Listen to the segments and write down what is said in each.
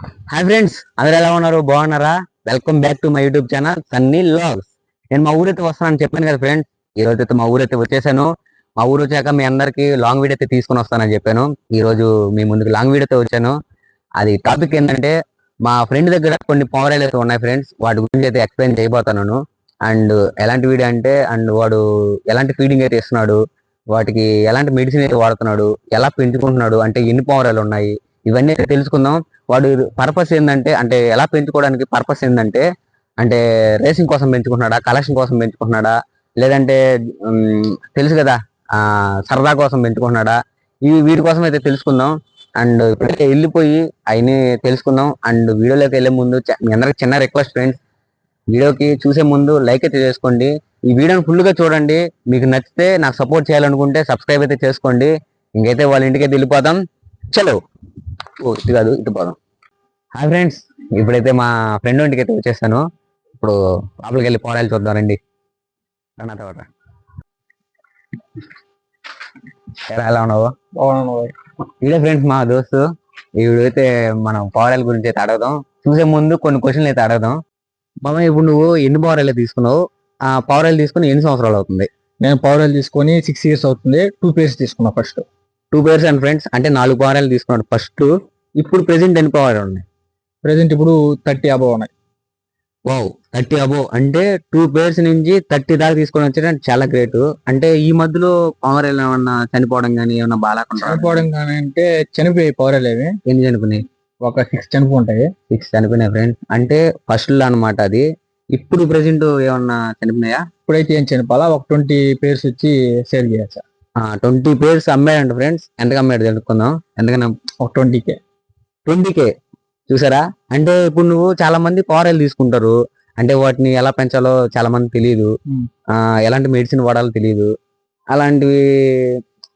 Hi friends అందరు ఎలా ఉన్నారు? బాగున్నారా? Welcome back to my YouTube channel Sunny logs నేను మా ఊరైతే వస్తానని చెప్పాను కదా ఫ్రెండ్స్ ఈ రోజు అయితే మా ఊరైతే వచ్చేసాను. మా ఊరు వచ్చాక మీ అందరికి లాంగ్ వీడియో అయితే తీసుకొని వస్తానని చెప్పాను. ఈ రోజు మీ ముందుకు లాంగ్ వీడియోతో వచ్చాను. అది టాపిక్ ఏంటంటే మా ఫ్రెండ్ దగ్గర కొన్ని పవరాలు అయితే ఉన్నాయి ఫ్రెండ్స్ వాటి గురించి అయితే ఎక్స్ప్లెయిన్ చేయబోతున్నాను. అండ్ ఎలాంటి వీడియో అంటే అండ్ వాడు ఎలాంటి ఫీడింగ్ అయితే ఇస్తున్నాడు? వాటికి ఎలాంటి మెడిసిన్ అయితే వాడుతున్నాడు? ఎలా పెంచుకుంటున్నాడు? అంటే ఎన్ని పవరాలు ఉన్నాయి? ఇవన్నీ అయితే తెలుసుకుందాం. వాడు పర్పస్ ఏంటంటే అంటే ఎలా పెంచుకోవడానికి పర్పస్ ఏంటంటే అంటే రేసింగ్ కోసం పెంచుకుంటున్నాడా కలెక్షన్ కోసం పెంచుకుంటున్నాడా లేదంటే తెలుసు కదా ఆ సరదా కోసం పెంచుకుంటున్నాడా ఇవి వీటి కోసం అయితే తెలుసుకుందాం. అండ్ ఇప్పుడైతే వెళ్ళిపోయి అవన్నీ తెలుసుకుందాం. అండ్ వీడియోలోకి వెళ్ళే ముందు మీ అందరికి చిన్న రిక్వెస్ట్ ఫ్రెండ్స్. వీడియోకి చూసే ముందు లైక్ అయితే చేసుకోండి. ఈ వీడియోని ఫుల్గా చూడండి. మీకు నచ్చితే నాకు సపోర్ట్ చేయాలనుకుంటే సబ్స్క్రైబ్ అయితే చేసుకోండి. ఇంకైతే వాళ్ళ ఇంటికి అయితే వెళ్ళిపోదాం. చలో. ఓ ఇటు కాదు ఇటు పోదాం. హాయ్ ఫ్రెండ్స్ ఇప్పుడైతే మా ఫ్రెండ్ ఇంటికి అయితే వచ్చేసాను. ఇప్పుడు లోపలికి వెళ్ళి పోరాలు చూద్దాం రండి. తర్వాత ఎలా ఉన్నావు? ఇదే ఫ్రెండ్స్ మా దోస్తు. ఇప్పుడైతే మనం పవరాల గురించి అయితే అడగదాం. చూసే ముందు కొన్ని క్వశ్చన్లు అయితే అడగదాం. బాబా ఇప్పుడు నువ్వు ఎన్ని పవరాలు తీసుకున్నావు? ఆ పవరాలు తీసుకుని ఎన్ని సంవత్సరాలు అవుతుంది? నేను పవర్ తీసుకొని సిక్స్ ఇయర్స్ అవుతుంది. టూ పేర్స్ తీసుకున్నా first two pairs and friends అంటే నాలుగు పవరాలు తీసుకున్నాడు. ఫస్ట్ ఇప్పుడు ప్రెసెంట్ ఎన్ని పవరాలు ఉన్నాయి? ప్రెసెంట్ ఇప్పుడు థర్టీ అబవ్ ఉన్నాయి. వావ్ థర్టీ అబో అంటే టూ పేర్స్ నుంచి థర్టీ దాకా తీసుకొని వచ్చాడు చాలా గ్రేట్ అంటే ఈ మధ్యలో పవరాలు ఏమన్నా చనిపోవడం కానీ ఏమన్నా బాగాలేకుండా చనిపోవడం కానీ అంటే చనిపోయాయి పవర్ ఏమి ఎన్ని చనిపోయినాయి? ఒక సిక్స్ చనిపోఉంటాయి సిక్స్ చనిపోయినాయి ఫ్రెండ్స్ అంటే ఫస్ట్లో అనమాట అది. ఇప్పుడు ప్రెసెంట్ ఏమన్నా చనిపోయినాయా? ఇప్పుడైతే ఏం చనిపోవాలా? ఒక ట్వంటీ పేర్స్ వచ్చి సేల్ చేయొచ్చు? ట్వంటీ పేర్స్ అమ్మాడంట ఫ్రెండ్స్ ఎంతకు అమ్మాడు తెలుసుకుందాం. ఎందుకన్నా ఒక ట్వంటీకే. ట్వంటీ కే చూసారా? అంటే ఇప్పుడు నువ్వు చాలా మంది పవరాలు తీసుకుంటారు. అంటే వాటిని ఎలా పెంచాలో చాలా మంది తెలియదు. ఆ ఎలాంటి మెడిసిన్ వాడాలో తెలియదు అలాంటివి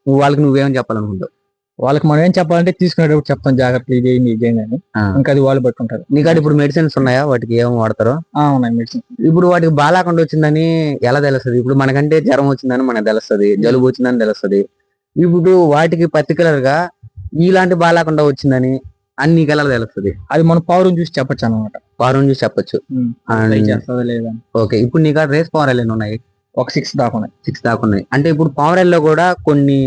నువ్వు వాళ్ళకి నువ్వేమని చెప్పాలనుకుంటావు? వాళ్ళకి మనం ఏం చెప్పాలంటే తీసుకునేటప్పుడు చెప్తాం జాగ్రత్తలు ఇది ఇది ఇది అని. ఇంకా అది వాళ్ళు బట్టి ఉంటారు నీకాడ ఇప్పుడు మెడిసిన్స్ ఉన్నాయా? వాటికి ఏం వాడతారో? ఆ, ఉన్నాయి మెడిసిన్ ఇప్పుడు వాటికి బాగాలేకుండా వచ్చిందని ఎలా తెలుస్తుంది? ఇప్పుడు మనకంటే జ్వరం వచ్చిందని మనకు తెలుస్తుంది జలుబు వచ్చిందని తెలుస్తుంది. ఇప్పుడు వాటికి పర్టికులర్గా ఇలాంటి బాగాలేకుండా వచ్చిందని అన్ని ఎలా తెలుస్తుంది? అది మన పవర్ చూసి చెప్పచ్చు అనమాట వారం చూసి చెప్పొచ్చు. ఓకే ఇప్పుడు నీకు రేస్ పవరాలు ఎన్ని ఉన్నాయి? ఒక సిక్స్ దాకా ఉన్నాయి. సిక్స్ దాకా ఉన్నాయి. అంటే ఇప్పుడు పావురాల్లో కూడా కొన్ని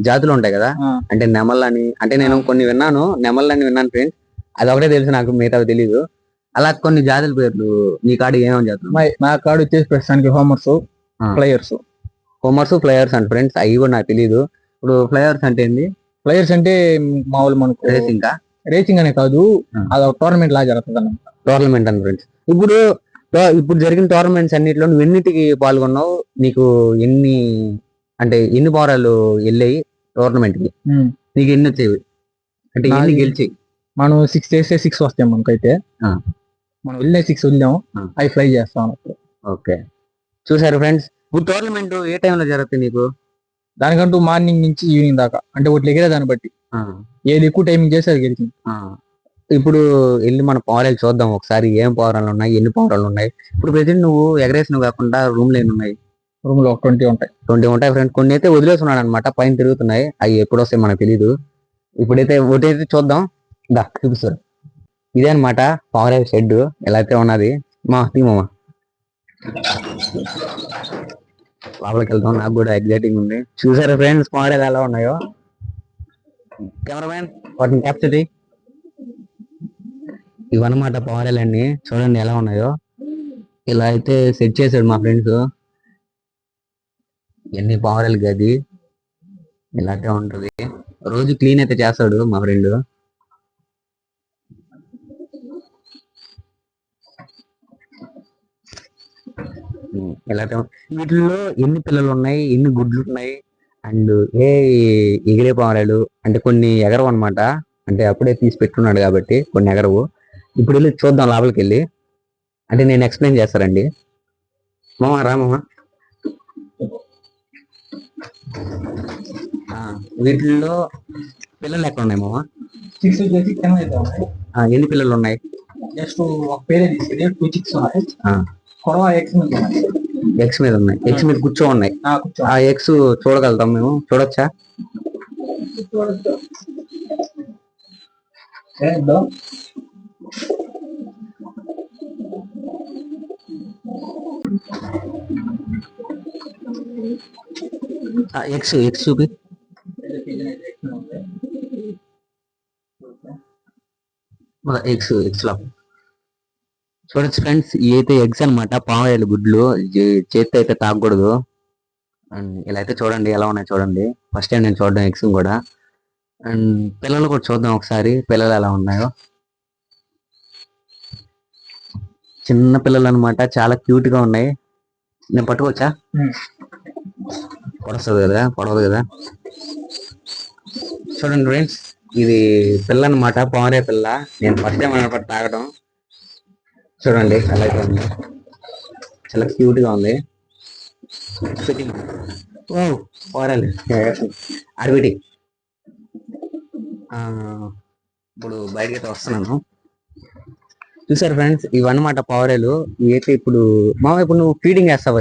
జాతులు ఉంటాయి కదా? అంటే నెమళ్ళని అంటే నేను కొన్ని విన్నాను. నెమళ్ళని విన్నాను ఫ్రెండ్స్ అది ఒకటే తెలుసు నాకు మిగతా తెలియదు అలా కొన్ని జాతుల పేర్లు. నీ కాడ ఏమేమి జాతులు? మా- నా కార్డు వచ్చేసి ప్రస్తుతానికి హోమర్స్. ప్లేయర్స్ కొమర్స్ ఫ్లయర్స్ అండ్ ఫ్రెండ్స్ అవి కూడా నాకు తెలియదు ఇప్పుడు ఫ్లయర్స్ అంటే ఏంది? ప్లేయర్స్ అంటే మామూలు మనకు రేసింగ్ రేసింగ్ అనే కాదు. అది ఒక టోర్నమెంట్ లా జరుగుతుంది అన్నమాట టోర్నమెంట్ అండ్ ఫ్రెండ్స్ ఇప్పుడు ఇప్పుడు జరిగిన టోర్నమెంట్స్ అన్నిటిలో నువ్వు ఎన్నిటికి పాల్గొన్నావు? నీకు ఎన్ని అంటే ఎన్ని పవరాలు వెళ్ళాయి టోర్నమెంట్కి? నీకు ఎన్ని వచ్చేవి అంటే ఎన్ని గెలిచాయి? మనం సిక్స్ చేస్తే సిక్స్ వస్తాయి మనకైతే. మనం వెళ్ళే సిక్స్ ఆ. అవి ఫ్లై చేస్తాం ఓకే. చూసారు ఫ్రెండ్స్ ఇప్పుడు టోర్నమెంట్ ఏ టైంలో జరుగుతుంది నీకు? దానికంటూ మార్నింగ్ నుంచి ఈవినింగ్ దాకా. అంటే ఒకటి ఎగిరే దాన్ని బట్టి. ఏది ఎక్కువ టైమింగ్ చేస్తే అది గెలిచింది. ఇప్పుడు వెళ్ళి మన పవరాలు చూద్దాం. ఒకసారి ఏం పవరాలు ఉన్నాయి ఎన్ని పవరాలు ఉన్నాయి. ఇప్పుడు ప్రజెంట్ నువ్వు ఎగరేసిన కాకుండా రూమ్లో ఎన్ని ఉన్నాయి? రూమ్లో ట్వంటీ ఉంటాయి. ట్వంటీ ఉంటాయి ఫ్రెండ్స్ కొన్ని అయితే వదిలేస్తున్నాడు అనమాట పైన తిరుగుతున్నాయి. అవి ఎప్పుడు వస్తాయి మనకు తెలియదు ఇప్పుడైతే ఒకటి అయితే చూద్దాం. దా చూపిస్తారు ఇదే అనమాట పవర్ షెడ్. ఎలా అయితే ఉన్నది. మా తీమమ్మ లోపలికి వెళ్తాం నాకు కూడా ఎగ్జైటింగ్ ఉంది. చూసారా ఫ్రెండ్స్ పవర్ ఎలా ఉన్నాయో? కెమెరామ్యాన్ వాటిని క్యాప్చర్ ఇవన్నమాట పవర్ చూడండి ఎలా ఉన్నాయో. ఇలా అయితే సెట్ చేశాడు మా ఫ్రెండ్స్ ఎన్ని పవరాలు గది. ఇలాగే ఉంటది. రోజు క్లీన్ అయితే చేస్తాడు మా ఫ్రెండ్ ఇలాగే వీటిల్లో ఎన్ని పిల్లలు ఉన్నాయి ఎన్ని గుడ్లు ఉన్నాయి అండ్ ఏ ఎగిరే పావురాలు అంటే కొన్ని ఎగరవు అనమాట అంటే అప్పుడే తీసి పెట్టున్నాడు కాబట్టి కొన్ని ఎగరవు. ఇప్పుడు వెళ్ళి చూద్దాం లోపలికి వెళ్ళి అంటే నేను ఎక్స్ప్లెయిన్ చేస్తారండి మామ రా మామ ఆ, వీటిల్లో పిల్లలు ఎక్కడ ఉన్నాయి మామ సిక్స్ వచ్చేసి ఎన్ని పిల్లలు ఉన్నాయి జస్ట్ ఒక పేరే తీసుకెళ్ళి టూ చిక్స్ ఉన్నాయి. ఆ, కొడవ ఎక్స్ మీద ఉన్నాయి. ఎగ్స్ మీద ఉన్నాయి. ఎగ్స్ మీద కూర్చో ఉన్నాయి. ఆ, ఎగ్స్ చూడగలుగుతాం మేము. చూడొచ్చా? చేద్దాం ఎక్స్ ఎక్స్ చూపి. ఎగ్స్ ఎగ్స్లో చూడొచ్చు ఫ్రెండ్స్ ఇవైతే ఎగ్స్ అన్నమాట. పామాయిల్ గుడ్లు. చేతి అయితే తాగకూడదు. అండ్ ఇలా అయితే చూడండి ఎలా ఉన్నాయి చూడండి. ఫస్ట్ టైం నేను చూడడం ఎగ్స్ కూడా. అండ్ పిల్లలు కూడా చూద్దాం ఒకసారి. పిల్లలు ఎలా ఉన్నాయో. చిన్న పిల్లలు అన్నమాట చాలా క్యూట్గా ఉన్నాయి. నేను పట్టుకోవచ్చా. పొడస్తుంది కదా పొడవదు కదా. చూడండి ఫ్రెండ్స్ ఇది పిల్ల అన్నమాట పామరే పిల్ల. నేను ఫస్ట్ టైం అనమాట తాగడం. చూడండి అలాగే ఉంది. చాలా క్యూట్గా ఉంది. ఓ పోరాలి. అడవిటి ఇప్పుడు బయటకి అయితే వస్తున్నాను. చూసారు ఫ్రెండ్స్ ఇవన్నమాట పవరేలు. ఇవైతే ఇప్పుడు మామ ఇప్పుడు నువ్వు ఫీడింగ్ వేస్తావు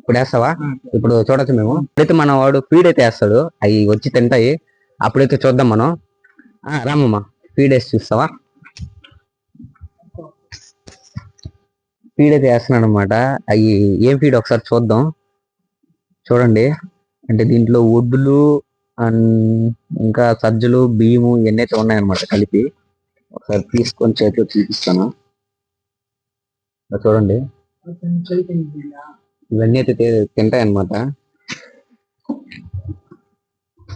ఇప్పుడు వేస్తావా? ఇప్పుడు చూడొచ్చు మేము. ఇప్పుడైతే మన వాడు ఫీడ్ అయితే వేస్తాడు. అవి వచ్చి తింటాయి. అప్పుడైతే చూద్దాం మనం. రామమ్మ ఫీడ్ వేసి చూస్తావా? ఫీడ్ అయితే వేస్తున్నాడు అనమాట అవి ఏం ఫీడ్ ఒకసారి చూద్దాం. చూడండి. అంటే దీంట్లో ఒడ్డులు అండ్ ఇంకా సజ్జలు బియ్యము ఇవన్నీ అయితే ఉన్నాయన్నమాట కలిపి. ఒకసారి తీసుకొని చేతిలో చూపిస్తాను? చూడండి. ఇవన్నీ అయితే తింటాయి అనమాట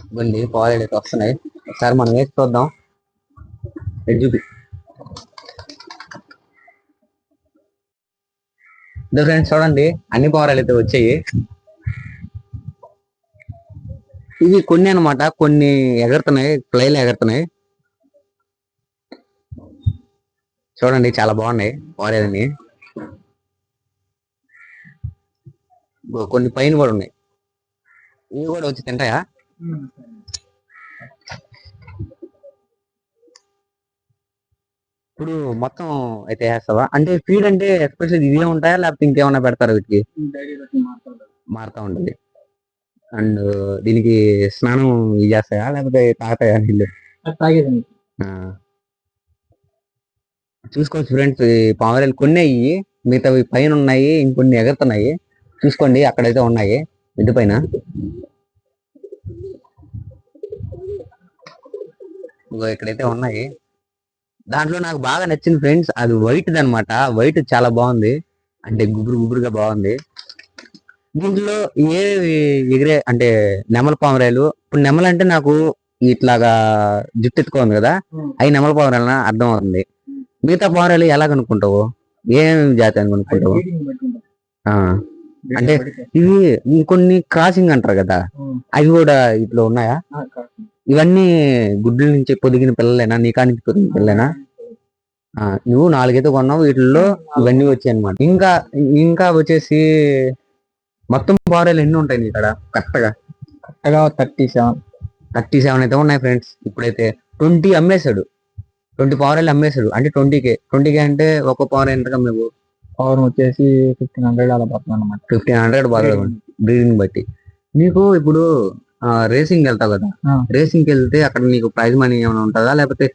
ఇవ్వండి పాలు అయితే వస్తున్నాయి. ఒకసారి మనం వేసి చూద్దాం. చూపి. ఇదే ఫ్రెండ్స్ చూడండి అన్ని పవరాలు అయితే వచ్చాయి. ఇవి కొన్ని అన్నమాట కొన్ని ఎగరుతున్నాయి ప్లేలు ఎగరుతున్నాయి. చూడండి చాలా బాగున్నాయి ఇగో కొన్ని పైన కూడా ఉన్నాయి. ఇవి కూడా వచ్చి తింటాయా? ఇప్పుడు మొత్తం అయితే వేస్తావా? అంటే ఫీడ్ అంటే ఎస్పెషల్ ఇవే ఉంటాయా? లేకపోతే ఇంకేమైనా పెడతారా వీటికి? మారుతా ఉంటుంది. అండ్ దీనికి స్నానం ఇది చేస్తాయా? లేకపోతే తాగుతాయా నీళ్ళు? తాగేదండి. చూసుకోవచ్చు ఫ్రెండ్స్ పావురాలు కొన్ని అయ్యి మిగతావి పైన ఉన్నాయి ఇంకొన్ని ఎగరుతున్నాయి. చూసుకోండి అక్కడైతే ఉన్నాయి. మిద్దు పైన. ఇక్కడైతే ఉన్నాయి. దాంట్లో నాకు బాగా నచ్చింది ఫ్రెండ్స్ అది వైట్ అనమాట వైట్ చాలా బాగుంది. అంటే గుబురు గుబురుగా బాగుంది. దీంట్లో ఏ ఎగిరే అంటే నెమల పావురాలు ఇప్పుడు నెమలు అంటే నాకు ఇట్లాగా జుట్టు ఎత్తుకోంది కదా అవి నెమల పావురాలన అర్థం అవుతుంది మిగతా పావురాలు ఎలా కనుక్కుంటావు ఏం జాతి అని కనుక్కుంటావు ఆ, అంటే ఇవి ఇంకొన్ని క్రాసింగ్ అంటారు కదా అవి కూడా ఇట్లా ఉన్నాయా? ఇవన్నీ గుడ్ల నుంచి పొదిగిన పిల్లలేనా? నీకా నుంచి పొదిగిన పిల్లలేనా? నువ్వు నాలుగైతే కొన్నావు వీటిల్లో ఇవన్నీ వచ్చాయి అనమాట ఇంకా ఇంకా వచ్చేసి మొత్తం పావురాలు ఎన్ని ఉంటాయి ఇక్కడ కరెక్ట్గా? కరెక్ట్గా థర్టీ సెవెన్. థర్టీ సెవెన్ అయితే ఉన్నాయి ఫ్రెండ్స్ ఇప్పుడైతే ట్వంటీ అమ్మేశాడు. ట్వంటీ పవర్ అమ్మేశాడు. అంటే ట్వంటీ కే ట్వంటీ కే అంటే ఒక పవర్ ఎంత మేము పవర్ వచ్చేసి ఫిఫ్టీన్ హండ్రెడ్ అలా పడుతుంది అనమాట ఫిఫ్టీన్ హండ్రెడ్ బాగా బ్రీడింగ్ బట్టి. నీకు ఇప్పుడు రేసింగ్ వెళ్తావు కదా. రేసింగ్కి వెళ్తే అక్కడ నీకు ప్రైజ్ మనీ ఏమైనా ఉంటుందా? లేకపోతే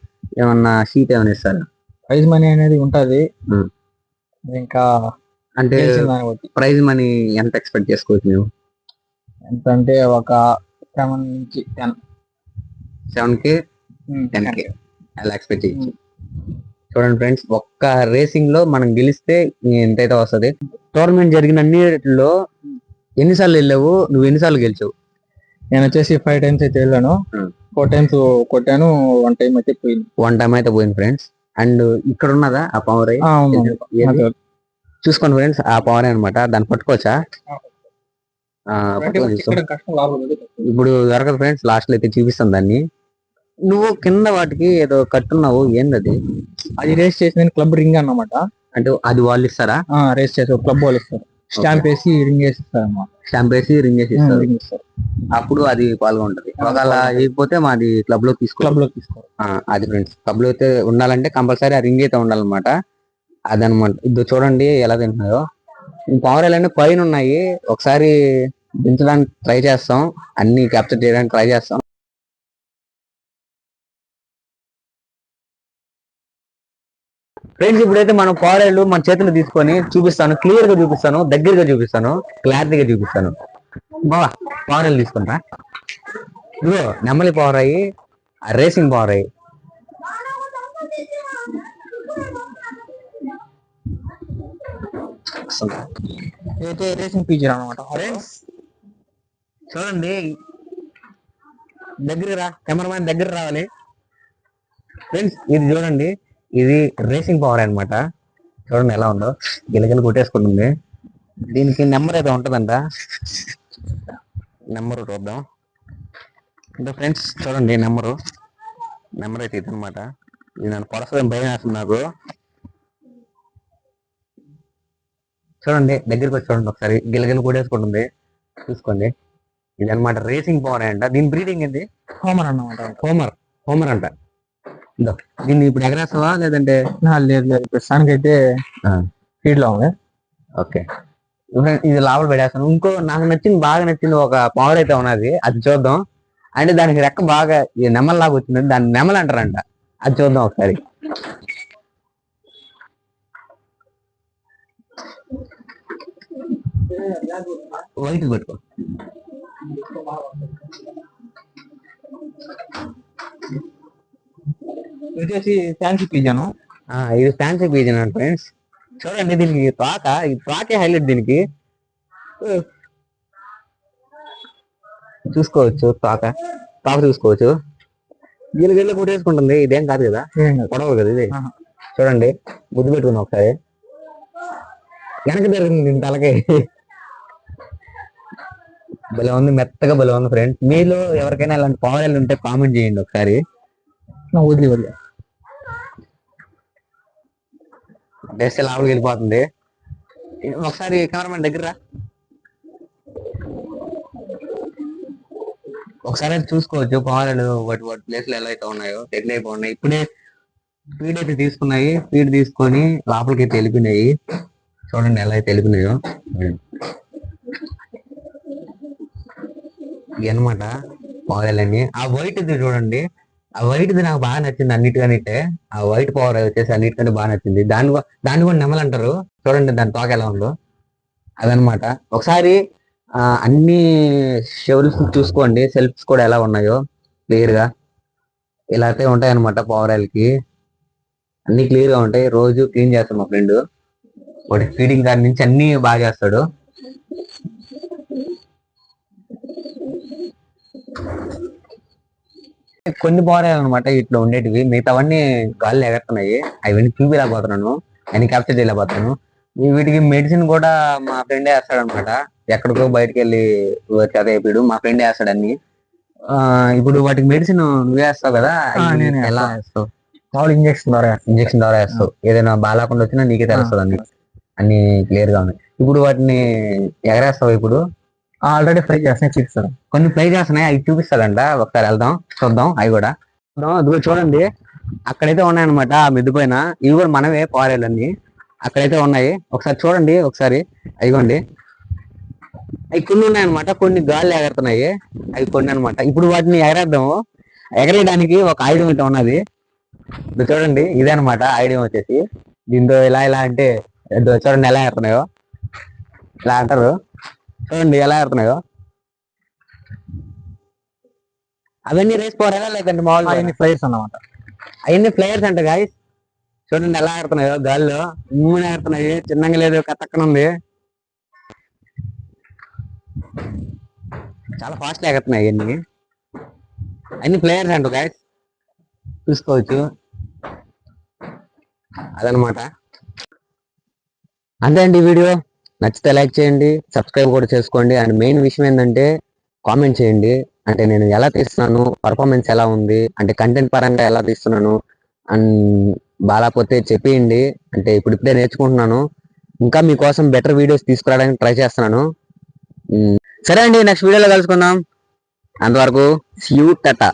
ఏమన్నా షీట్ ఏమైనా ఇస్తారా? ప్రైజ్ మనీ అనేది ఉంటది. ఇంకా అంటే ప్రైజ్ మనీ ఎంత ఎక్స్పెక్ట్ చేసుకోవచ్చు మేము ఎంత అంటే ఒక సెవెన్ నుంచి ten seven K ten K అలా ఎక్స్పెక్ట్ చేయొచ్చు. చూడండి ఫ్రెండ్స్ ఒక్క రేసింగ్లో మనం గెలిస్తే ఎంతైతే వస్తది? టోర్నమెంట్ జరిగిన అన్నిటిలో ఎన్నిసార్లు వెళ్ళావు? నువ్వు ఎన్నిసార్లు గెలిచావు? నేను వచ్చేసి ఫైవ్ టైమ్స్ అయితే వెళ్ళాను. ఫోర్ టైమ్స్ కొట్టాను వన్ టైం అయితే పోయింది. వన్ టైం అయితే పోయింది ఫ్రెండ్స్. అండ్ ఇక్కడ ఉన్నదా? ఆ పవర్? చూసుకోండి ఫ్రెండ్స్ ఆ పవర్ అన్నమాట. దాన్ని పట్టుకోవచ్చా. ఇప్పుడు దొరకదు ఫ్రెండ్స్ లాస్ట్లో అయితే చూపిస్తాం దాన్ని. నువ్వు కింద వాటికి ఏదో కట్టున్నావు ఏందది? అది రేస్ చేసిన క్లబ్ రింగ్ అన్నమాట. అంటే అది వాళ్ళు ఇస్తారా? ఆ, రేస్ చేసి క్లబ్ వాళ్ళు ఇస్తారు. స్టాంప్ వేసి రింగ్ వేసి ఇస్తారు అన్నమాట స్టాంప్ వేసి రింగ్ వేసి ఇస్తారు రింగ్ ఇస్తారు అప్పుడు అది పాల్గొంటది. ఒకవేళ వేయకపోతే మాది క్లబ్లో తీసుకో. క్లబ్లో తీసుకోరు ఆ, అది ఫ్రెండ్స్ క్లబ్లో అయితే ఉండాలంటే కంపల్సరీ ఆ రింగ్ అయితే ఉండాలన్నమాట. అదనమాట ఇది చూడండి ఎలా తింటున్నాయో ఈ పావురాలన్నీ పైన ఉన్నాయి. ఒకసారి దించడానికి ట్రై చేస్తాం. అన్ని క్యాప్చర్ చేయడానికి ట్రై చేస్తాం. ఫ్రెండ్స్ ఇప్పుడైతే మనం పావురాళ్ళు మన చేతులు తీసుకొని చూపిస్తాను. క్లియర్గా చూపిస్తాను దగ్గరగా చూపిస్తాను క్లారిటీగా చూపిస్తాను. బావా పావురాళ్ళు తీసుకుంటా. ఇదిగో నెమ్మలి పావురాయి రేసింగ్ పావురాయి అయితే రేసింగ్ ఫీచర్ అనమాట ఫ్రెండ్స్ చూడండి. దగ్గర రా కెమెరామ్యాన్ దగ్గర రావాలి. ఫ్రెండ్స్ ఇది చూడండి. ఇది రేసింగ్ పవర్ అన్నమాట. చూడండి ఎలా ఉందో. గిలగిల కొట్టేసుకుంటుంది. దీనికి నెంబర్ అయితే ఉంటుందంట. నెంబర్ చూద్దాం. అంటే ఫ్రెండ్స్ చూడండి నెంబరు నెంబర్ అయితే ఇది అనమాట ఇది నన్ను పొడసదని భయం వేస్తుంది నాకు. చూడండి దగ్గరికి వచ్చి చూడండి ఒకసారి. గిలగిల కొట్టేసుకుంటుంది. చూసుకోండి. ఇది అనమాట రేసింగ్ పవర్ అంట. దీని బ్రీడింగ్ ఏంటి కామన్ అన్నమాట. హోమర్ హోమర్ అంట. దీన్ని ఇప్పుడు ఎగరేస్తావా? లేదంటే లేదు లేదు. ప్రస్తుతానికి అయితే ఫీడ్లో ఉంది ఓకే ఇది లోపల పెట్టేస్తాను ఇంకో నాకు నచ్చింది బాగా నచ్చింది ఒక పవర్ అయితే ఉన్నది. అది చూద్దాం. అంటే దానికి రెక్క బాగా ఈ నెమల్లాగా వచ్చింది. దాన్ని నెమలు అంటారంట. అది చూద్దాం ఒకసారి. వైట్ పెట్టుకో. ఇది వచ్చేసి ఫ్యాన్సీ పిజన్. ఆ, ఇది ఫ్యాన్సీ పీజ్ అండి ఫ్రెండ్స్ చూడండి దీనికి తోక ఈ తోకే హైలైట్ దీనికి? చూసుకోవచ్చు తోక తోక చూసుకోవచ్చు. గిల్ల గిల్ల కొట్టేసుకుంటుంది ఇదేం కాదు కదా? పొడవు కదా. ఇది. చూడండి ముద్దు పెట్టుకుంది ఒకసారి. వెనక జరిగింది తలకి. భలే ఉంది మెత్తగా భలే ఉంది ఫ్రెండ్స్ మీలో ఎవరికైనా ఇలాంటి పావులు ఉంటే కామెంట్ చేయండి ఒకసారి. వదిలి వదిలి డెస్ట్ లోపలికి వెళ్ళిపోతుంది? ఒకసారి కెమెరామెన్ దగ్గర రా. ఒకసారి అయితే చూసుకోవచ్చు. పావులు వాటి వాటి ప్లేస్లు ఎలా అయితే ఉన్నాయో సెటిల్ అయిపోయి ఉన్నాయి. ఇప్పుడే ఫీడ్ అయితే తీసుకున్నాయి. ఫీడ్ తీసుకొని లోపలికి అయితే వెళ్ళిపోయినాయి. చూడండి ఎలా అయితే వెళ్ళిపోయినాయో. అనమాట పావులన్నీ ఆ వైట్ ఇది చూడండి. ఆ వైట్ ఇది నాకు బాగా నచ్చింది అన్నిటికనిటే ఆ వైట్ పవర్ వచ్చేసి అన్నిటికంటే బాగా నచ్చింది. దాన్ని దాన్ని కూడా నెమలు అంటారు చూడండి దాని తోక ఎలా ఉందో. అదనమాట ఒకసారి ఆ, అన్ని షెవల్స్ చూసుకోండి. సెల్ఫ్స్ కూడా ఎలా ఉన్నాయో క్లియర్గా. ఇలా అయితే ఉంటాయి అనమాట ఆయిల్కి అన్ని క్లియర్గా ఉంటాయి. రోజు క్లీన్ చేస్తాడు మా ఫ్రెండ్ వాటి ఫీడింగ్ కాడి నుంచి అన్ని బాగా చేస్తాడు. కొన్ని పోరాలు అనమాట ఇట్లా ఉండేటివి. మిగతావన్నీ గాలి ఎగరుతున్నాయి. అవన్నీ చూపిలేకపోతున్నాను అన్ని క్యాప్చర్ చేయలేకపోతున్నాను. వీటికి మెడిసిన్ కూడా మా ఫ్రెండే వేస్తాడు అనమాట ఎక్కడికో బయటకు వెళ్ళి చదివేపిడు మా ఫ్రెండే వేస్తాడు అన్ని. ఆ, ఇప్పుడు వాటికి మెడిసిన్ నువ్వే వేస్తావు కదా? ఎలా వేస్తా. వేస్తావు? మామూలు ఇంజక్షన్ ద్వారా ఇంజక్షన్ ద్వారా వేస్తావు. ఏదైనా బాగాలేకుండా వచ్చినా నీకే తెలుస్తుంది అన్ని. అన్ని క్లియర్గా ఉన్నాయి. ఇప్పుడు వాటిని ఎగరేస్తావు ఇప్పుడు? ఆల్రెడీ ఫ్రై చేస్తాయి చూపిస్తారు కొన్ని ఫ్రై చేస్తున్నాయి అవి చూపిస్తాడంట. ఒకసారి వెళ్దాం చూద్దాం అవి కూడా. చూద్దాం అదిగో చూడండి. అక్కడైతే ఉన్నాయన్నమాట ఆ మిద్దు పైన. ఇవి కూడా మనమే పారేలన్నీ. అక్కడైతే ఉన్నాయి. ఒకసారి చూడండి ఒకసారి. అయిగోండి అవి కొన్ని ఉన్నాయన్నమాట కొన్ని గాలి ఎగరుతున్నాయి. అవి కొన్ని అనమాట ఇప్పుడు వాటిని ఎగరేద్దాము. ఎగరేయడానికి ఒక ఐడియం ఇట్లా ఉన్నది. ఇది చూడండి ఇదే అనమాట ఐడియం వచ్చేసి. దీంతో ఇలా ఇలా అంటే చూడండి ఎలా ఎగురుతున్నాయో. ఇలా అంటారు. చూడండి ఎలా ఎగురుతున్నాయో అవన్నీ రేస్ పోరాలా లేదంటే మామూలుగా? అవన్నీ ఫ్రైస్ అన్నమాట. అవన్నీ ప్లేయర్స్ అంట గాయస్ చూడండి ఎలా ఆడుతున్నాయో గాల్లో ఉమ్మని ఆడుతున్నాయి చిన్నగా లేదు కత్తక్కన ఉంది. చాలా ఫాస్ట్ ఎగుతున్నాయి అవన్నీ అన్ని ప్లేయర్స్ అంట గాయస్ చూసుకోవచ్చు. అదనమాట అంతే అండి వీడియో నచ్చితే లైక్ చేయండి సబ్స్క్రైబ్ కూడా చేసుకోండి. అండ్ మెయిన్ విషయం ఏంటంటే కామెంట్ చేయండి. అంటే నేను ఎలా తీస్తున్నాను పర్ఫార్మెన్స్ ఎలా ఉంది అంటే కంటెంట్ పరంగా ఎలా తీస్తున్నాను అండ్ బాగాపోతే చెప్పేయండి. అంటే ఇప్పుడు ఇప్పుడే నేర్చుకుంటున్నాను. ఇంకా మీకోసం బెటర్ వీడియోస్ తీసుకురావడానికి ట్రై చేస్తున్నాను. సరే అండి నెక్స్ట్ వీడియోలో కలుసుకుందాం. అంతవరకు స్యూ టటా